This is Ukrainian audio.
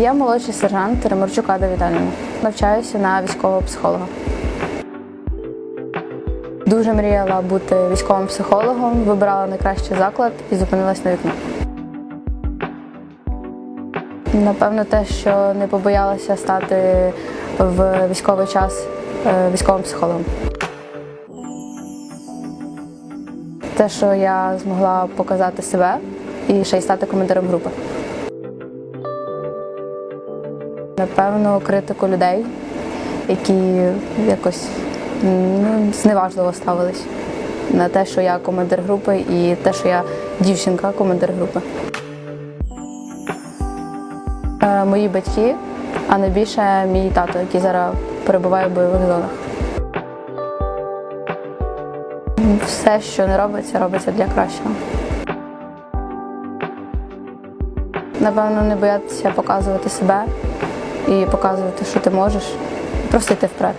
Я молодший сержант Ремарчук Ада. Навчаюся на військового психолога. Дуже мріяла бути військовим психологом, вибирала найкращий заклад і зупинилась на вікні. Напевно, те, що не побоялася стати в військовий час е, військовим психологом. Те, що я змогла показати себе і ще й стати командиром групи. Напевно, критику людей, які якось ну, зневажливо ставились на те, що я командир групи, і те, що я дівчинка, командир групи. Е, Мої батьки, а найбільше мій тато, який зараз перебуває в бойових зонах. Все, що не робиться, робиться для кращого. Напевно, не боятися показувати себе і показувати, що ти можеш, просто йти вперед.